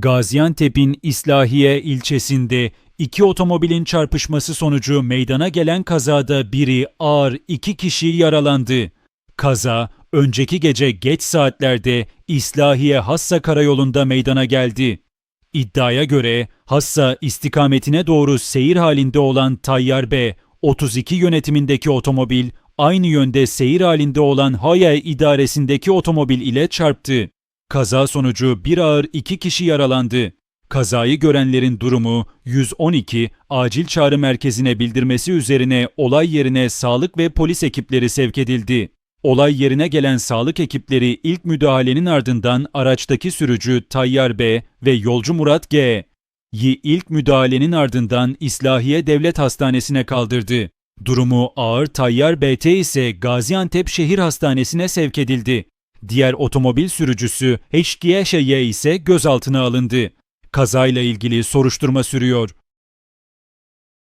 Gaziantep'in İslahiye ilçesinde iki otomobilin çarpışması sonucu meydana gelen kazada biri ağır iki kişi yaralandı. Kaza önceki gece geç saatlerde İslahiye Hassa karayolunda meydana geldi. İddiaya göre Hassa istikametine doğru seyir halinde olan Tayyar B 32 yönetimindeki otomobil aynı yönde seyir halinde olan Haya idaresindeki otomobil ile çarptı. Kaza sonucu bir ağır iki kişi yaralandı. Kazayı görenlerin durumu 112 acil çağrı merkezine bildirmesi üzerine olay yerine sağlık ve polis ekipleri sevk edildi. Olay yerine gelen sağlık ekipleri ilk müdahalenin ardından araçtaki sürücü Tayyar B ve yolcu Murat G. yi ilk müdahalenin ardından İslahiye Devlet Hastanesi'ne kaldırdı. Durumu ağır Tayyar BT ise Gaziantep Şehir Hastanesi'ne sevk edildi. Diğer otomobil sürücüsü HGY ise gözaltına alındı. Kazayla ilgili soruşturma sürüyor.